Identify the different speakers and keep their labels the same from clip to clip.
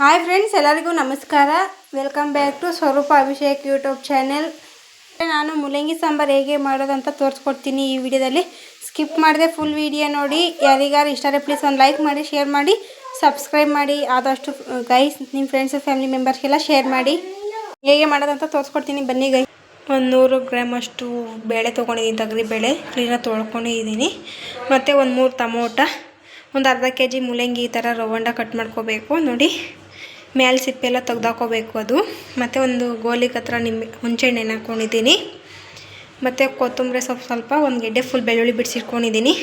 Speaker 1: Hi friends ಎಲ್ಲರಿಗೂ ನಮಸ್ಕಾರ. Welcome back to ಸ್ವರೂಪ ಅಭಿಷೇಕ್ ಯೂಟ್ಯೂಬ್ ಚಾನೆಲ್ ನಾನು ಮುಲಂಗಿ ಸಾಂಬಾರು ಹೇಗೆ ಮಾಡೋದಂತ ತೋರಿಸ್ಕೊಡ್ತೀನಿ ಈ ವಿಡಿಯೋದಲ್ಲಿ. ಸ್ಕಿಪ್ ಮಾಡಿದೆ ಫುಲ್ ವಿಡಿಯೋ ನೋಡಿ. ಯಾರಿಗಾರು ಇಷ್ಟ ಆದರೆ ಪ್ಲೀಸ್ ಒಂದು ಲೈಕ್ ಮಾಡಿ ಶೇರ್ ಮಾಡಿ ಸಬ್ಸ್ಕ್ರೈಬ್ ಮಾಡಿ. ಆದಷ್ಟು ಗೈಸ್ ನಿಮ್ಮ ಫ್ರೆಂಡ್ಸ್ ಫ್ಯಾಮಿಲಿ ಮೆಂಬರ್ಸ್ಗೆಲ್ಲ ಶೇರ್ ಮಾಡಿ. ಹೇಗೆ ಮಾಡೋದಂತ ತೋರಿಸ್ಕೊಡ್ತೀನಿ. ಬನ್ನಿ ಗೈ ಒಂದು ನೂರು ಗ್ರಾಮ್ ಅಷ್ಟು ಬೇಳೆ ತೊಗೊಂಡಿದ್ದೀನಿ, ತಗ್ರಿ ಬೇಳೆ. ಕ್ಲೀನಾಗಿ ತೊಳ್ಕೊಂಡಿದ್ದೀನಿ ಮತ್ತು ಒಂದು ಮೂರು ಟಮೋಟ, ಒಂದು ಅರ್ಧ ಕೆ ಜಿ ಮೂಲಂಗಿ ಈ ಥರ ರವಂಡ ಕಟ್ ಮಾಡ್ಕೋಬೇಕು. ನೋಡಿ. ಮೇಲೆ ಸಿಪ್ಪೆಲ್ಲ ತೆಗ್ದಾಕೋಬೇಕು ಅದು. ಮತ್ತು ಒಂದು ಗೋಲಿಗೆ ಹತ್ರ ನಿಮ್ಮ ಹುಣಸೆಹಣ್ಣು ನೆನೆ ಹಾಕ್ಕೊಂಡಿದ್ದೀನಿ ಮತ್ತು ಕೊತ್ತಂಬರಿ ಸೊಪ್ಪು ಸ್ವಲ್ಪ ಒಂದು ಗೆಡ್ಡೆ ಫುಲ್ ಬೆಳ್ಳುಳ್ಳಿ ಬಿಡಿಸಿಟ್ಕೊಂಡಿದ್ದೀನಿ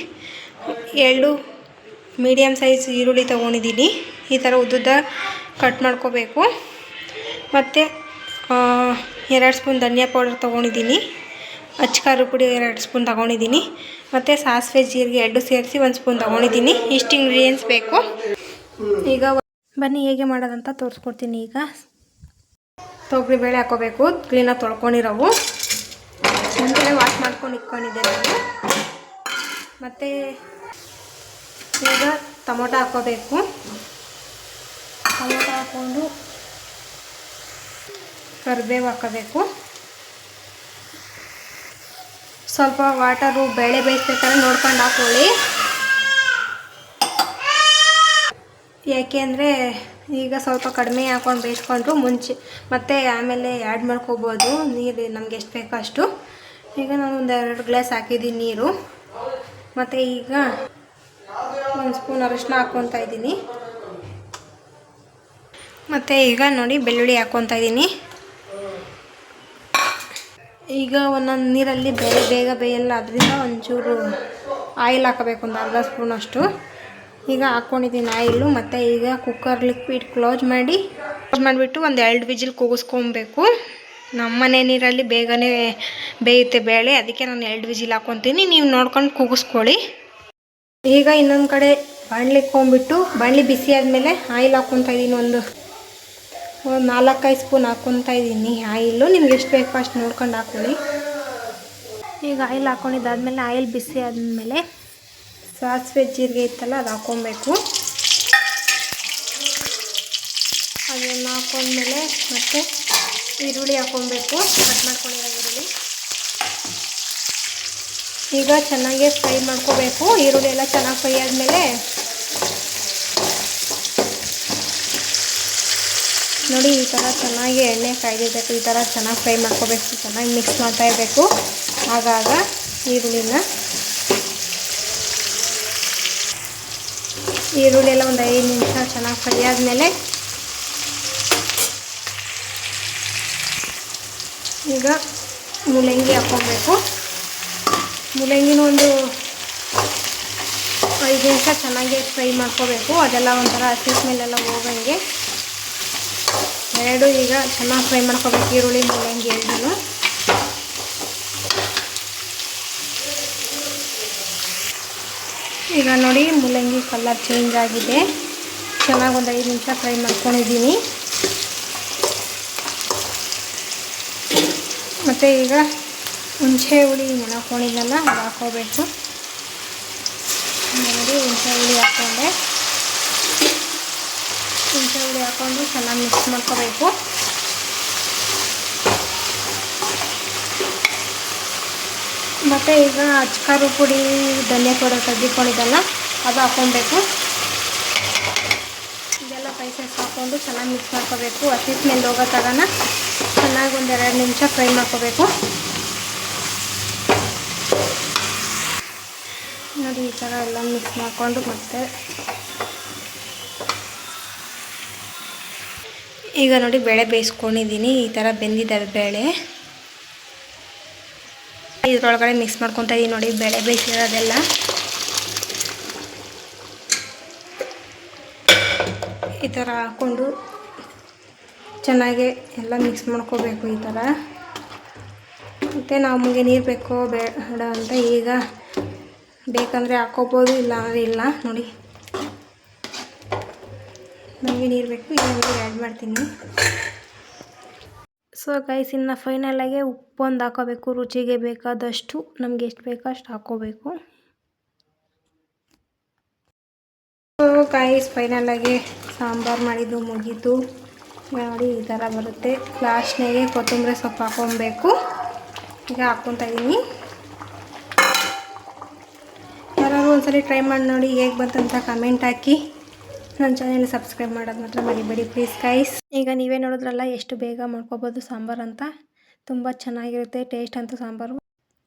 Speaker 1: ಎರಡು ಮೀಡಿಯಮ್ ಸೈಜ್ ಈರುಳ್ಳಿ ತೊಗೊಂಡಿದ್ದೀನಿ. ಈ ಥರ ಉದ್ದುದ್ದ ಕಟ್ ಮಾಡ್ಕೋಬೇಕು. ಮತ್ತು ಎರಡು ಸ್ಪೂನ್ ಧನಿಯಾ ಪೌಡರ್ ತೊಗೊಂಡಿದ್ದೀನಿ. ಅಚ್ಚಕಾರ ಪುಡಿ ಎರಡು ಸ್ಪೂನ್ ತೊಗೊಂಡಿದ್ದೀನಿ. ಮತ್ತು ಸಾಸಿವೆ ಜೀರಿಗೆ ಎರಡು ಸೇರಿಸಿ ಒಂದು ಸ್ಪೂನ್ ತೊಗೊಂಡಿದ್ದೀನಿ. ಇಷ್ಟು ಇಂಗ್ರೀಡಿಯೆಂಟ್ಸ್ ಬೇಕು. ಈಗ ಬನ್ನಿ, ಹೇಗೆ ಮಾಡೋದಂತ ತೋರಿಸ್ಕೊಡ್ತೀನಿ ಈಗ. ತೊಗರಿ ಬೇಳೆ ಹಾಕೋಬೇಕು, ಕ್ಲೀನಾಗಿ ತೊಳ್ಕೊಂಡಿರೋವು. ಮುಂಚೆನೇ ವಾಶ್ ಮಾಡ್ಕೊಂಡು ಇಟ್ಕೊಂಡಿದ್ದೆ ನಾನು. ಮತ್ತು ಈಗ ಟೊಮೊಟೊ ಹಾಕೋಬೇಕು. ಟೊಮೊಟೊ ಹಾಕ್ಕೊಂಡು ಕರಿಬೇವು ಹಾಕೋಬೇಕು. ಸ್ವಲ್ಪ ವಾಟರು, ಬೇಳೆ ಬೇಯಿಸ್ಬೇಕಾದ್ರೆ ನೋಡ್ಕೊಂಡು ಹಾಕೊಳ್ಳಿ. ಯಾಕೆ ಅಂದರೆ ಈಗ ಸ್ವಲ್ಪ ಕಡಿಮೆ ಹಾಕೊಂಡು ಬೇಯಿಸ್ಕೊಂಡ್ರು ಮುಂಚೆ, ಮತ್ತೆ ಆಮೇಲೆ ಆ್ಯಡ್ ಮಾಡ್ಕೋಬೋದು. ನೀರು ನಮ್ಗೆ ಎಷ್ಟು ಬೇಕೋ ಅಷ್ಟು. ಈಗ ನಾನು ಒಂದು ಎರಡು ಗ್ಲಾಸ್ ಹಾಕಿದ್ದೀನಿ ನೀರು. ಮತ್ತು ಈಗ ಒಂದು ಸ್ಪೂನ್ ಅರಿಶಿನ ಹಾಕ್ಕೊತಾ ಇದ್ದೀನಿ. ಮತ್ತು ಈಗ ನೋಡಿ ಬೆಳ್ಳುಳ್ಳಿ ಹಾಕ್ಕೊತಾ ಇದ್ದೀನಿ. ಈಗ ಒಂದೊಂದು ನೀರಲ್ಲಿ ಬೇಗ ಬೇಗ ಬೇಯಲ್ಲ, ಅದರಿಂದ ಒಂಚೂರು ಆಯಿಲ್ ಹಾಕಬೇಕು, ಒಂದು ಅರ್ಧ ಸ್ಪೂನ್ ಅಷ್ಟು. ಈಗ ಹಾಕ್ಕೊಂಡಿದ್ದೀನಿ ಆಯಿಲು ಮತ್ತು ಈಗ ಕುಕ್ಕರ್ ಲಿಕ್ವಿಡ್ ಕ್ಲೋಸ್ ಮಾಡಿ ಕ್ಲೋಸ್ ಮಾಡಿಬಿಟ್ಟು ಒಂದು ಎರಡು ವಿಜಿಲ್ ಕೂಗಿಸ್ಕೊಬೇಕು. ನಮ್ಮ ಮನೆ ನೀರಲ್ಲಿ ಬೇಗನೆ ಬೇಯುತ್ತೆ ಬೇಳೆ, ಅದಕ್ಕೆ ನಾನು ಎರಡು ವಿಜಿಲ್ ಹಾಕ್ಕೊತೀನಿ ನೀವು ನೋಡ್ಕೊಂಡು ಕೂಗಿಸ್ಕೊಳ್ಳಿ. ಈಗ ಇನ್ನೊಂದು ಕಡೆ ಬಾಣಲಿ ಇಕ್ಕೊಂಬಿಟ್ಟು ಬಾಣಲಿ ಬಿಸಿ ಆದಮೇಲೆ ಆಯಿಲ್ ಹಾಕ್ಕೊತಾ ಇದ್ದೀನಿ ಒಂದು ಒಂದು ನಾಲ್ಕೈದು ಸ್ಪೂನ್ ಹಾಕ್ಕೊತಾ ಇದ್ದೀನಿ ಆಯಿಲು. ನಿಮ್ಗೆ ಎಷ್ಟು ಬೇಕು ಅಷ್ಟು ನೋಡ್ಕೊಂಡು ಹಾಕೊಳ್ಳಿ. ಈಗ ಆಯಿಲ್ ಹಾಕ್ಕೊಂಡಿದ್ದಾದಮೇಲೆ ಆಯಿಲ್ ಬಿಸಿ ಆದಮೇಲೆ ಸಾಸಿವೆ ಜೀರಿಗೆ ಇತ್ತಲ್ಲ ಅದು ಹಾಕ್ಕೊಬೇಕು ಅದನ್ನು ಹಾಕೊಂಡ್ಮೇಲೆ ಮತ್ತೆ ಈರುಳ್ಳಿ ಹಾಕ್ಕೊಬೇಕು ಕಟ್ ಮಾಡ್ಕೊಂಡಿರೋ ಈರುಳ್ಳಿ. ಈಗ ಚೆನ್ನಾಗಿ ಫ್ರೈ ಮಾಡ್ಕೋಬೇಕು. ಈರುಳ್ಳಿ ಎಲ್ಲ ಚೆನ್ನಾಗಿ ಫ್ರೈ ಆದಮೇಲೆ ನೋಡಿ, ಈ ಥರ ಚೆನ್ನಾಗಿ ಎಣ್ಣೆ ಕಾಯ್ದಿರಬೇಕು. ಈ ಥರ ಚೆನ್ನಾಗಿ ಫ್ರೈ ಮಾಡ್ಕೋಬೇಕು. ಚೆನ್ನಾಗಿ ಮಿಕ್ಸ್ ಮಾಡ್ತಾ ಇರಬೇಕು. ಆಗಾಗ ಈರುಳ್ಳಿನ ಈರುಳ್ಳಿ ಎಲ್ಲ ಒಂದು ಐದು ನಿಮಿಷ ಚೆನ್ನಾಗಿ ಫ್ರೈ ಆದಮೇಲೆ ಈಗ ಮೂಲಂಗಿ ಹಾಕ್ಕೊಬೇಕು. ಮೂಲಂಗಿನೂ ಒಂದು ಐದು ನಿಮಿಷ ಚೆನ್ನಾಗಿ ಫ್ರೈ ಮಾಡ್ಕೋಬೇಕು. ಅದೆಲ್ಲ ಒಂಥರ ಹಸಿ ಮೇಲೆಲ್ಲ ಹೋಗಂಗೆ. ಎರಡು ಈಗ ಚೆನ್ನಾಗಿ ಫ್ರೈ ಮಾಡ್ಕೋಬೇಕು ಈರುಳ್ಳಿ ಮೂಲಂಗಿ ಎರಡೂ ಈಗ ನೋಡಿ ಮೂಲಂಗಿ ಕಲರ್ ಚೇಂಜ್ ಆಗಿದೆ. ಚೆನ್ನಾಗಿ ಒಂದು ಐದು ನಿಮಿಷ ಫ್ರೈ ಮಾಡ್ಕೊಂಡಿದ್ದೀನಿ. ಮತ್ತು ಈಗ ಹುಣಸೆ ಹುಳಿ ನೆನಕೊಂಡಿದ್ದೆಲ್ಲ ಅದು ಹಾಕೋಬೇಕು. ನೋಡಿ ಹುಣಸೆ ಹುಳಿ ಹಾಕ್ಕೊಂಡೆ. ಹುಣಸೆ ಹುಳಿ ಹಾಕ್ಕೊಂಡು ಚೆನ್ನಾಗಿ ಮಿಕ್ಸ್ ಮಾಡ್ಕೋಬೇಕು. ಮತ್ತು ಈಗ ಅಚ್ಕಾರು ಪುಡಿ, ಧನಿಯ ಪೌಡರ್ ತೆಗೆದುಕೊಂಡಿದ್ದಲ್ಲ ಅದು ಹಾಕ್ಕೊಬೇಕು. ಇದೆಲ್ಲ ಸ್ಪೈಸಸ್ ಹಾಕ್ಕೊಂಡು ಚೆನ್ನಾಗಿ ಮಿಕ್ಸ್ ಮಾಡ್ಕೋಬೇಕು. ಹಸಿ ಮೇಲೆ ಹೋಗೋ ಥರನ ಚೆನ್ನಾಗಿ ಒಂದು ಎರಡು ನಿಮಿಷ ಫ್ರೈ ಮಾಡ್ಕೋಬೇಕು. ನೋಡಿ, ಈ ಥರ ಎಲ್ಲ ಮಿಕ್ಸ್ ಮಾಡಿಕೊಂಡು ಮತ್ತೆ ಈಗ ನೋಡಿ, ಬೇಳೆ ಬೇಯಿಸ್ಕೊಂಡಿದ್ದೀನಿ. ಈ ಥರ ಬೆಂದಿದ್ದಾವೆ ಬೇಳೆ. ಇದ್ರೊಳಗಡೆ ಮಿಕ್ಸ್ ಮಾಡ್ಕೊತಾ ಇದೀನಿ ನೋಡಿ, ಬೆಳೆ ಬೇಯಿಸಿರೋದೆಲ್ಲ ಈ ಥರ ಹಾಕ್ಕೊಂಡು ಚೆನ್ನಾಗಿ ಎಲ್ಲ ಮಿಕ್ಸ್ ಮಾಡ್ಕೋಬೇಕು ಈ ಥರ ಮತ್ತು ನಮಗೆ ನೀರು ಬೇಕೋ ಬೇಡ ಅಂತ ಈಗ ಬೇಕಂದರೆ ಹಾಕೋಬೋದು ಇಲ್ಲ ಅಂದರೆ ಇಲ್ಲ. ನೋಡಿ. ನಮಗೆ ನೀರು ಬೇಕು ಈಗ ನೀರು ಆ್ಯಡ್ ಮಾಡ್ತೀನಿ. ಸೊ ಗೈಸ್ ಇನ್ನು ಫೈನಲಾಗೆ ಉಪ್ಪೊಂದು ಹಾಕೋಬೇಕು. ರುಚಿಗೆ ಬೇಕಾದಷ್ಟು ನಮಗೆ ಎಷ್ಟು ಬೇಕೋ ಅಷ್ಟು ಹಾಕೋಬೇಕು. ಸೊ ಗೈಸ್ ಫೈನಲಾಗಿ ಸಾಂಬಾರು ಮಾಡಿದ್ದು ಮುಗೀತು. ನೋಡಿ, ಈ ಥರ ಬರುತ್ತೆ. ಲಾಸ್ಟ್ನಾಗೆ ಕೊತ್ತಂಬರಿ ಸೊಪ್ಪು ಹಾಕೊಬೇಕು. ಈಗ ಹಾಕ್ಕೊತಾ ಇದ್ದೀನಿ ಯಾರಾದ್ರು ಒಂದ್ಸರಿ ಟ್ರೈ ಮಾಡಿ ನೋಡಿ ಹೇಗೆ ಬಂತಂತ ಕಮೆಂಟ್ ಹಾಕಿ. ನನ್ನ ಚಾನೆಲ್ ಸಬ್ಸ್ಕ್ರೈಬ್ ಮಾಡೋದು ಮಾತ್ರ ಮರಿಬೇಡಿ ಪ್ಲೀಸ್ ಕೈಸ್ ಈಗ ನೀವೇ ನೋಡಿದ್ರಲ್ಲ ಎಷ್ಟು ಬೇಗ ಮಾಡ್ಕೊಬೋದು ಸಾಂಬಾರು ಅಂತ. ತುಂಬ ಚೆನ್ನಾಗಿರುತ್ತೆ ಟೇಸ್ಟ್ ಅಂತೂ ಸಾಂಬಾರು.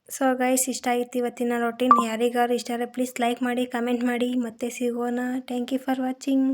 Speaker 1: ಸೊ ಗೈಸ್ ಇಷ್ಟ ಆಗಿತ್ತು ಇವತ್ತಿನ ರೊಟೀನ್ ಯಾರಿಗಾರು ಇಷ್ಟ ಆದರೆ ಪ್ಲೀಸ್ ಲೈಕ್ ಮಾಡಿ ಕಮೆಂಟ್ ಮಾಡಿ ಮತ್ತೆ ಸಿಗೋಣ. Thank you for watching